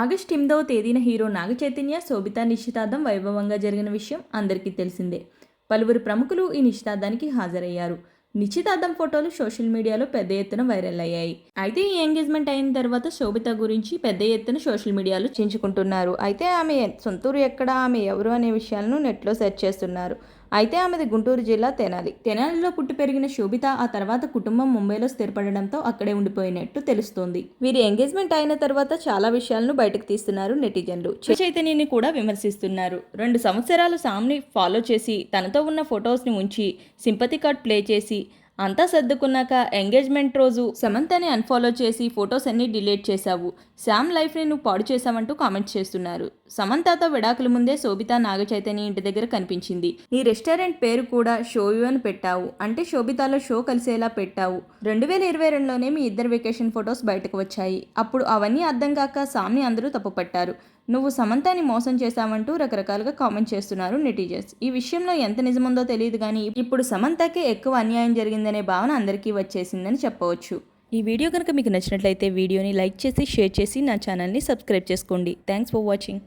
August ఎనిమిదవ తేదీన hero Naga Chaitanya శోభిత నిశ్చితార్థం వైభవంగా జరిగిన విషయం అందరికీ తెలిసిందే. పలువురు ప్రముఖులు ఈ నిశ్చితార్థానికి హాజరయ్యారు. నిశ్చితార్థం ఫోటోలు సోషల్ మీడియాలో పెద్ద ఎత్తున వైరల్ అయ్యాయి. అయితే ఈ ఎంగేజ్మెంట్ అయిన తర్వాత శోభిత గురించి పెద్ద ఎత్తున సోషల్ మీడియాలో చించుకుంటున్నారు. అయితే ఆమె సొంతూరు ఎక్కడ ఆమె ఎవరు అనే విషయాలను నెట్లో సెర్చ్ చేస్తున్నారు. అయితే ఆమెది గుంటూరు జిల్లా తెనాలి. తెనాలిలో పుట్టి పెరిగిన శోభిత ఆ తర్వాత కుటుంబం ముంబైలో స్థిరపడడంతో అక్కడే ఉండిపోయినట్టు తెలుస్తోంది. వీరి ఎంగేజ్మెంట్ అయిన తర్వాత చాలా విషయాలను బయటకు తీస్తున్నారు నెటిజన్లు. చైతన్యని కూడా విమర్శిస్తున్నారు. రెండు సంవత్సరాలు సామ్ని ఫాలో చేసి తనతో ఉన్న ఫొటోస్ని ఉంచి సింపతి కార్డ్ ప్లే చేసి అంతా సర్దుకున్నాక ఎంగేజ్మెంట్ రోజు సమంతని అన్ఫాలో చేసి ఫొటోస్ అన్నీ డిలీట్ చేశావు. శామ్ లైఫ్ని నువ్వు పాడు చేశావంటూ కామెంట్ చేస్తున్నారు. సమంతతో విడాకుల ముందే శోభిత నాగచైతన్య ఇంటి దగ్గర కనిపించింది. నీ రెస్టారెంట్ పేరు కూడా షోయు అని పెట్టావు. అంటే శోభితాలో షో కలిసేలా పెట్టావు. రెండు వేల ఇరవై రెండులోనే మీ ఇద్దరు వెకేషన్ ఫొటోస్ బయటకు వచ్చాయి. అప్పుడు అవన్నీ అర్థం కాక సామ్ని అందరూ తప్పుపట్టారు. నువ్వు సమంతాని మోసం చేశావంటూ రకరకాలుగా కామెంట్ చేస్తున్నారు నెటిజన్స్. ఈ విషయంలో ఎంత నిజముందో తెలియదు కానీ ఇప్పుడు సమంతకే ఎక్కువ అన్యాయం జరిగిందనే భావన అందరికీ వచ్చేసిందని చెప్పవచ్చు. ఈ వీడియో కనుక మీకు నచ్చినట్లయితే వీడియోని లైక్ చేసి షేర్ చేసి నా ఛానల్ని సబ్స్క్రైబ్ చేసుకోండి. Thanks for watching.